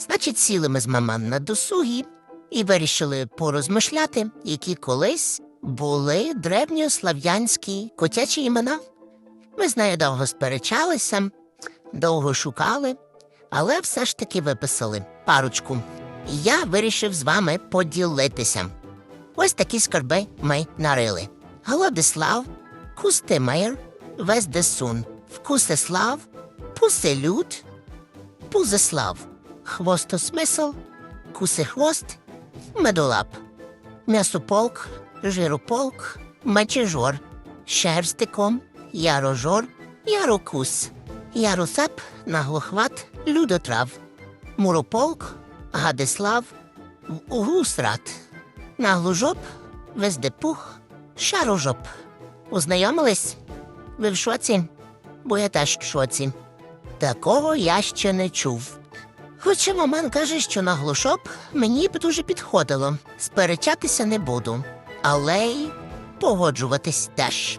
Значить, сіли ми з маман на досугі і вирішили порозмишляти, які колись були древньослав'янські котячі імена. Ми з нею довго сперечалися, довго шукали, але все ж таки виписали парочку. Я вирішив з вами поділитися. Ось такі скарби ми нарили. Голодислав, Кустемир, Вездесун, Вкусеслав, Пуселют, Пузеслав, Хвостосмисл, Кусехвост, Медолап, М'ясополк, Жирополк, Мечежор, Шерстиком, Ярожор, Ярокус, Яросап, Наглохват, Людотрав, Мурополк, Гадислав, Гусрат, Наглужоп, Вездепух, Шарожоп. Ознайомились? Ви в шоці? Бо я теж в шоці. Такого я ще не чув. Хоча маман каже, що на глушоп мені б дуже підходило. Сперечатися не буду, але й погоджуватись теж.